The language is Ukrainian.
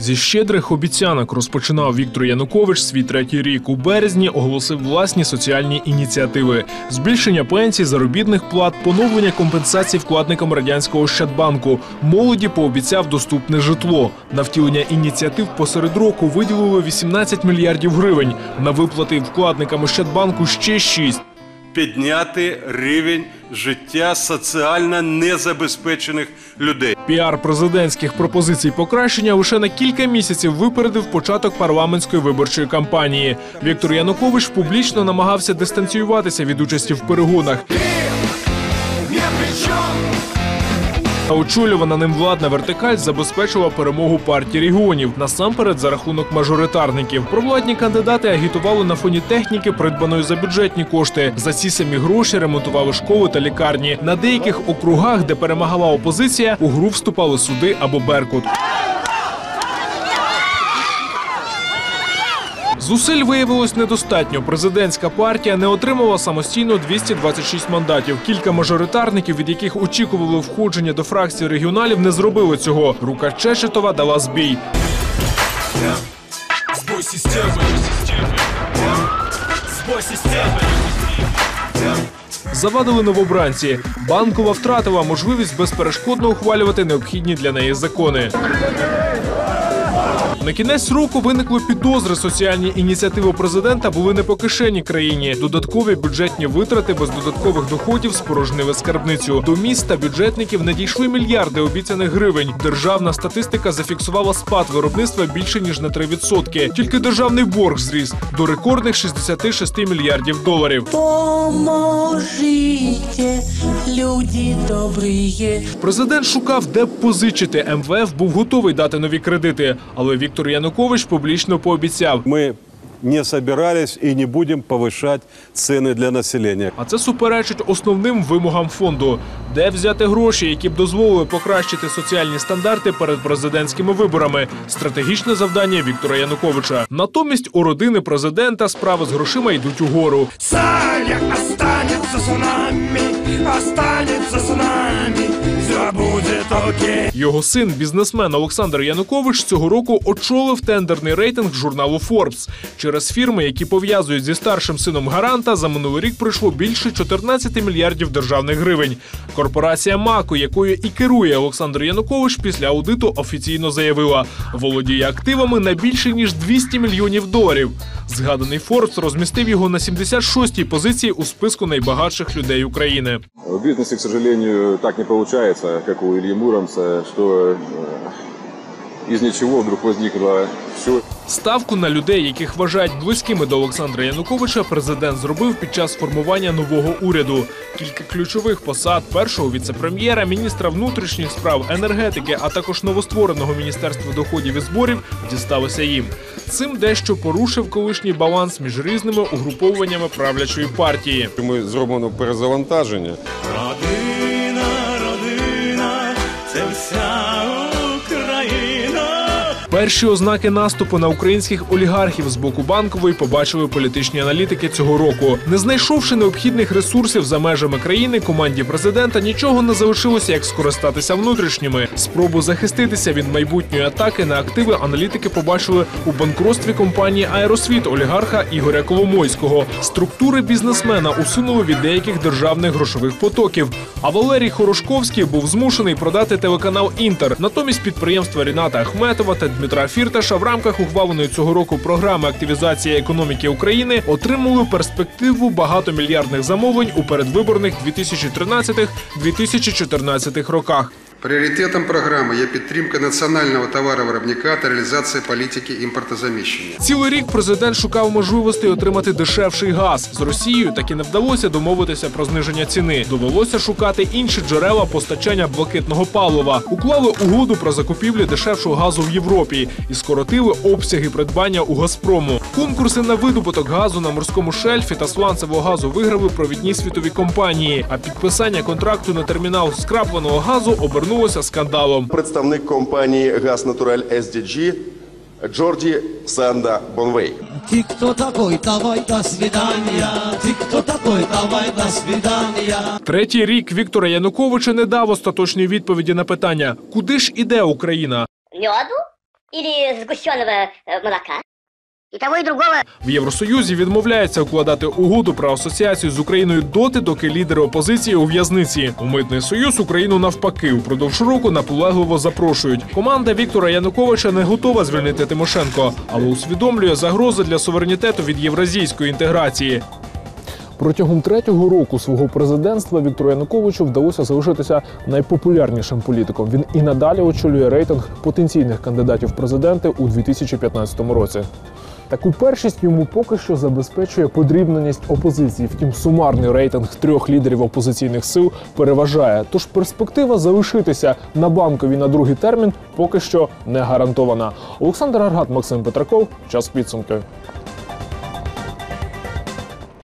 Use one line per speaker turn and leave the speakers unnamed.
Зі щедрих обіцянок розпочинав Віктор Янукович свій третій рік. У березні оголосив власні соціальні ініціативи: збільшення пенсій, заробітних плат, поновлення компенсацій вкладникам радянського Ощадбанку. Молоді пообіцяв доступне житло. На втілення ініціатив посеред року виділили 18 мільярдів гривень. На виплати вкладникам Ощадбанку ще 6.
Підняти рівень життя соціально незабезпечених людей.
Піар президентських пропозицій покращення лише на кілька місяців випередив початок парламентської виборчої кампанії. Віктор Янукович публічно намагався дистанціюватися від участі в перегонах. А очолювана ним владна вертикаль забезпечила перемогу партії регіонів насамперед за рахунок мажоритарників. Провладні кандидати агітували на фоні техніки, придбаної за бюджетні кошти. За ці самі гроші ремонтували школи та лікарні. На деяких округах, де перемагала опозиція, у гру вступали суди або беркут. Зусиль виявилось недостатньо. Президентська партія не отримала самостійно 226 мандатів. Кілька мажоритарників, від яких очікували входження до фракції регіоналів, не зробили цього. Рука Чечетова дала збій. Завадили новобранці. Банкова втратила можливість безперешкодно ухвалювати необхідні для неї закони. На кінець року виникли підозри. Соціальні ініціативи президента були не по кишені країні. Додаткові бюджетні витрати без додаткових доходів спорожнили скарбницю. До міста бюджетників надійшли мільярди обіцяних гривень. Державна статистика зафіксувала спад виробництва більше ніж на 3%. Тільки державний борг зріс до рекордних 66 мільярдів доларів.
Поможите, люди добрые.
Президент шукав, де б позичити. МВФ був готовий дати нові кредити, але Віктор Янукович публічно пообіцяв.
Ми не собирались і не будемо повищати ціни для населення.
А це суперечить основним вимогам фонду, де взяти гроші, які б дозволили покращити соціальні стандарти перед президентськими виборами. Стратегічне завдання Віктора Януковича. Натомість у родини президента справи з грошима йдуть угору.
Саня останется с нами, останется с нами.
Його син, бізнесмен Олександр Янукович, цього року очолив тендерний рейтинг журналу Forbes. Через фірми, які пов'язують зі старшим сином гаранта, за минулий рік прийшло більше 14 мільярдів державних гривень. Корпорація Мако, якою і керує Олександр Янукович, після аудиту офіційно заявила, володіє активами на більше ніж 200 мільйонів доларів. Згаданий Forbes розмістив його на 76-й позиції у списку найбагатших людей України.
В бизнесе, к сожалению, так не получается, как у Ильи Муромца, что э, из ничего вдруг возникло все.
Ставку на людей, яких вважають близькими до Олександра Януковича, президент зробив під час формування нового уряду. Кілька ключових посад першого віцепрем'єра, міністра внутрішніх справ, енергетики, а також новоствореного міністерства доходів і зборів дісталося їм. Цим дещо порушив колишній баланс між різними угруповуваннями правлячої партії.
Ми зробимо перезавантаження.
Перші ознаки наступу на українських олігархів з боку банкової побачили політичні аналітики цього року. Не знайшовши необхідних ресурсів за межами країни, команді президента нічого не залишилося, як скористатися внутрішніми. Спробу захиститися від майбутньої атаки на активи аналітики побачили у банкротстві компанії Аеросвіт олігарха Ігоря Коломойського. Структури бізнесмена усунули від деяких державних грошових потоків. А Валерій Хорошковський був змушений продати телеканал Інтер. Натомість підприємства Ріната Ахметова та Дмитра Фірташа в рамках ухваленої цього року програми активізації економіки України отримали перспективу багатомільярдних замовлень у передвиборних 2013-2014 роках.
Пріоритетом програми є підтримка національного товаровиробника та реалізація політики імпортозаміщення.
Цілий рік президент шукав можливостей отримати дешевший газ з Росією. Так і не вдалося домовитися про зниження ціни. Довелося шукати інші джерела постачання блакитного палива. Уклали угоду про закупівлі дешевшого газу в Європі і скоротили обсяги придбання у Газпрому. Конкурси на видобуток газу на морському шельфі та сланцевого газу виграли провідні світові компанії. А підписання контракту на термінал скрапленого газу обернулося скандалом.
представник компанії «Газ Натураль SDG Джорді Санда Бонвей.
Ты кто такой? Давай до свидания. Ты кто такой? Давай до свидания.
Третій рік Віктора Януковича не дав остаточної відповіді на питання, куди ж іде Україна.
Льоду? или сгущенного э, молока. И того, и другого
В Євросоюзі відмовляється укладати угоду про асоціацію з Україною доти, доки лідери опозиції у в'язниці. У митний союз Україну навпаки упродовж року наполегливо запрошують. Команда Віктора Януковича не готова звільнити Тимошенко, але усвідомлює загрози для суверенітету від євразійської інтеграції. Протягом третього року свого президентства Віктору Януковичу вдалося залишитися найпопулярнішим політиком. Він і надалі очолює рейтинг потенційних кандидатів в президенти у 2015 році. Таку першість йому поки що забезпечує подрібненість опозиції. Втім, сумарний рейтинг трьох лідерів опозиційних сил переважає. Тож перспектива залишитися на банковій на другий термін поки що не гарантована. Олександр Аргат, Максим Петраков. Час підсумки.